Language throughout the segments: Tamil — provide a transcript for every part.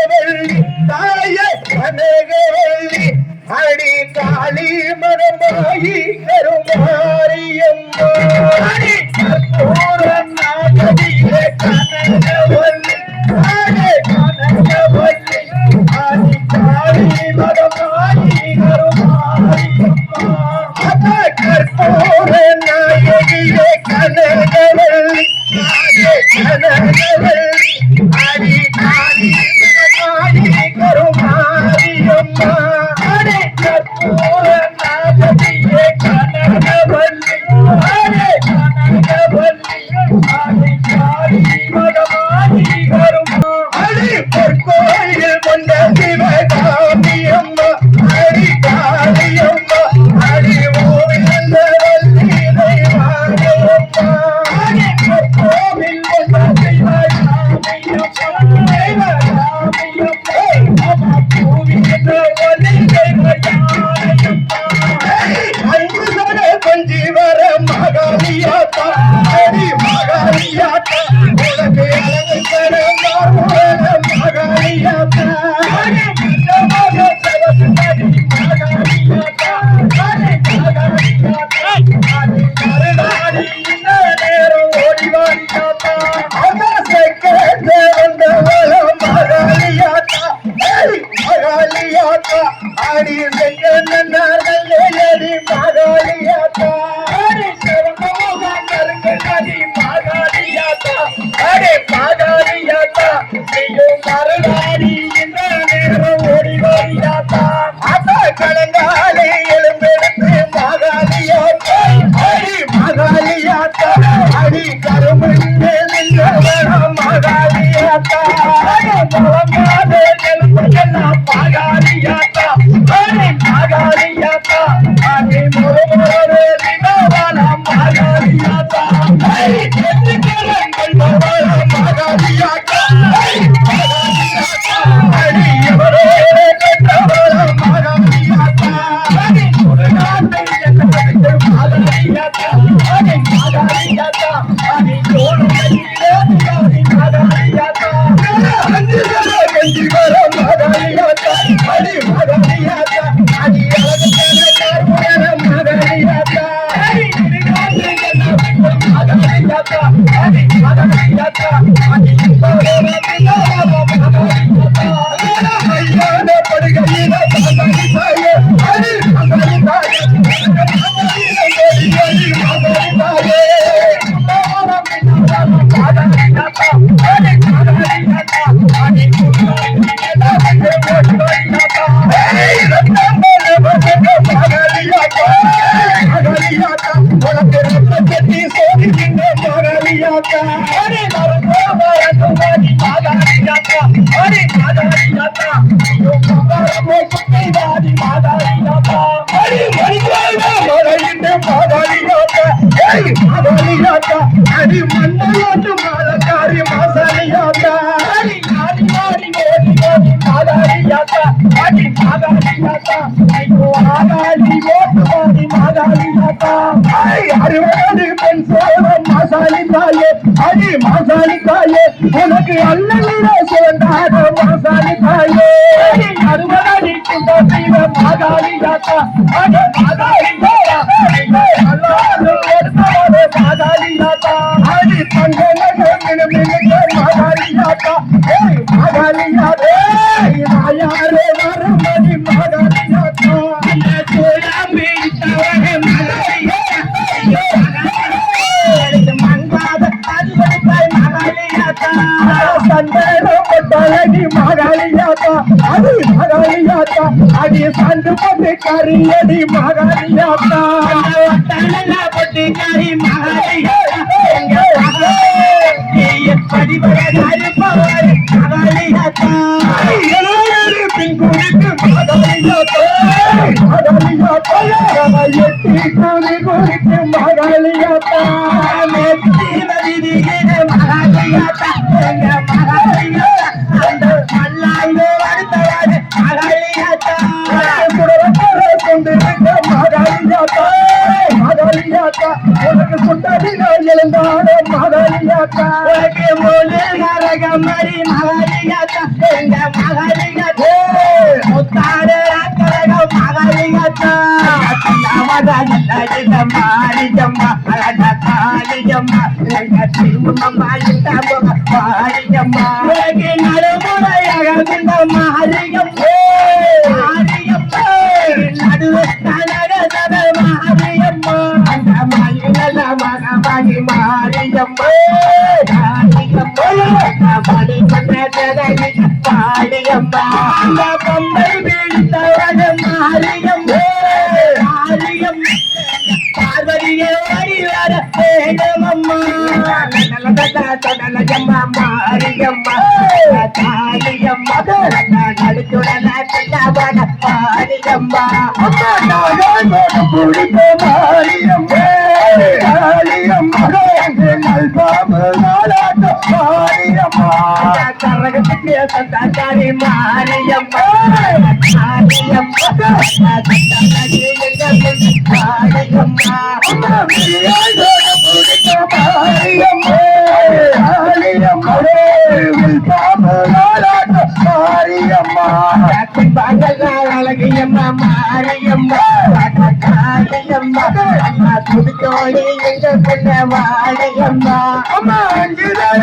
கனகவள்ளி தாயே கனகவள்ளி அடி காளி மனமாயி கருமாரியம்மா மகாலியாத்தா அடி மகாலியாத்தா உனக்கு அழகு தர மாறுவர மகாலியாத்தா அடி மகமாக தவசுனடி மகாலியாத்தா அடி மகாலியாத்தா மகாலியாத்தா நீயும் மருதாடி இந்த அடி மண்ணையோட்டு மாலக்காரி மாசாலியாத்தா அடி ஆடி ஆடி ஓடி ஓடி அடி ஐயோ ஆகாடி ஓட்டு ஓடி அறுபது பெண் சோழ மாசாலி தாயே அடி மாசாலி தாயே உனக்கு அல்ல சேர்ந்தாரோ மாசாலி தாயே. அடி அறுபது குண்ட செய்வ மாதாரியாத்தா அடி மாதாரியாத்தா அல்லாது அடி தங்க மாதாரியாத்தா ஏய் अंधेरों को टोलेगी महागाली जाता अभी महागाली जाता अभी संत को भिखारी यदि महागाली जाता भिखारी महागाली परिवार पवार महागाली जाता पिंकू महागाली जाता महागाली जाता महागाली जाता மகாலியா மாரியாத்தா உனக்கு மூணு கரகம் மாதிரி மகாலியாத்தா எங்க மகாலியாத்தா முத்தாடு கரகம் மகாலியாத்தா மாரியம்மா அழகா காளியம்மா. எங்க திருமம்மா இந்த மாரியம்மா உனக்கு நடுமுறையாக இந்த மாரியம்மா மாரியம்மா மாரியம்மா பொம்பை பிடித்தவன மாரியம்மா மாரியம்மா பார்வதியே வர வேண்டுமம்மா மாரியம்மா மாரியம்மா காளியம்மா நடுச்சுடல பிள்ளவன மாரியம்மா அம்மா மாரியம்மா நல்பாம கரகத்துக்கு சந்தாரி மாரியம்மா அம்மா அழகியம்மா மாரியம்மா காளியம்மா அம்மா புதுச்சோடி எங்க பின்ன வாழையம்மா அம்மா அஞ்சுதல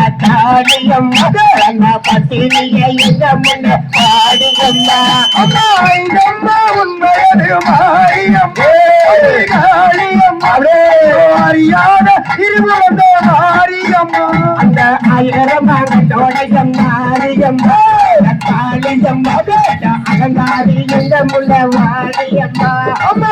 மாரியம்மா தாடியம்மா பத்தினிய எங்க முன்ன பாடியம்மா அம்மா இதம்மா உண்மையது மாரியம்மா. காளியம்மா அறியாத இருவந்த மாரியம்மா. அந்த மாரியம்மா காளியம்மா அகங்காரி எங்க முன்ன வாடியம்மா அம்மா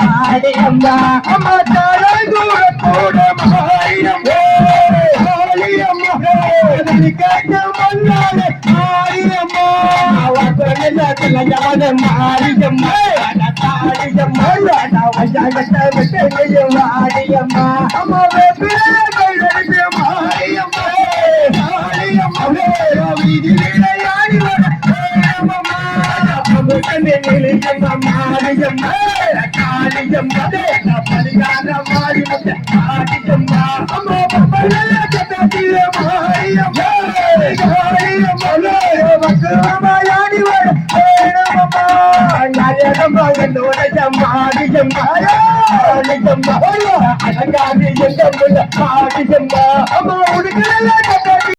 மாரியம்மா அம்மா தாரை கூட மாரியம்மா காளியம்மா கேட்க மன்னால மாரியம்மா அம்மா வெப்பிலே கைதடிப்பே அம்மா பப்பல அம்மா உடுக்கல